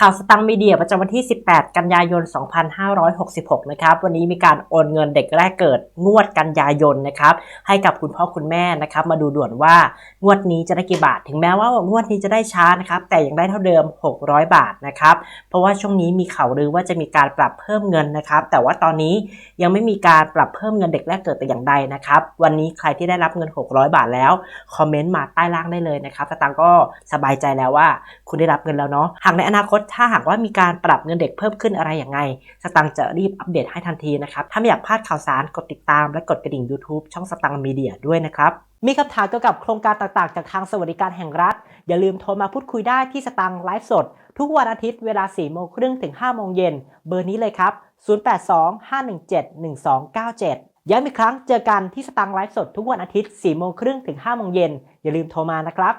ข่าวสตังมีเดียประจำวันที่ 18 กันยายน 2566 นะครับ วันนี้มีการโอนเงินเด็กแรกเกิดงวดกันยายนนะครับ ให้กับคุณพ่อคุณแม่นะครับ มาดูด่วนว่างวดนี้จะได้กี่บาท ถึงแม้ว่างวดนี้จะได้ช้านะครับ แต่ยังได้เท่าเดิม 600 บาทนะครับ เพราะว่าช่วงนี้มีข่าวลือว่าจะมีการปรับเพิ่มเงินนะครับ แต่ว่าตอนนี้ยังไม่มีการปรับเพิ่มเงินเด็กแรกเกิดแต่อย่างใดนะครับ วันนี้ใครที่ได้รับเงิน 600 บาทแล้ว คอมเมนต์มาใต้ล่างได้เลยนะครับสตางค์ก็สบายใจแล้วว่า คุณได้รับเงินแล้วเนาะ หากในอนาคตถ้าหากว่ามีการปรับเงินเด็กเพิ่มขึ้นอะไรอย่างไง สตังจะรีบอัปเดตให้ทันทีนะครับ ถ้าไม่อยากพลาดข่าวสารกดติดตามและกดกระดิ่ง YouTube ช่องสตังมีเดียด้วยนะครับ มีคำถามเกี่ยวกับโครงการต่างๆ จากทางสวัสดิการแห่งรัฐ อย่าลืมโทรมาพูดคุยได้ที่สตังไลฟ์สด ทุกวันอาทิตย์เวลา4โมงครึ่งถึง5โมงเย็นเบอร์นี้เลยครับ 0825171297ย้ำอีกครั้งเจอกันที่สตังไลฟ์สดทุกวันอาทิตย์4โมงครึ่งถึง5โมงเย็นอย่าลืมโทรมานะครับ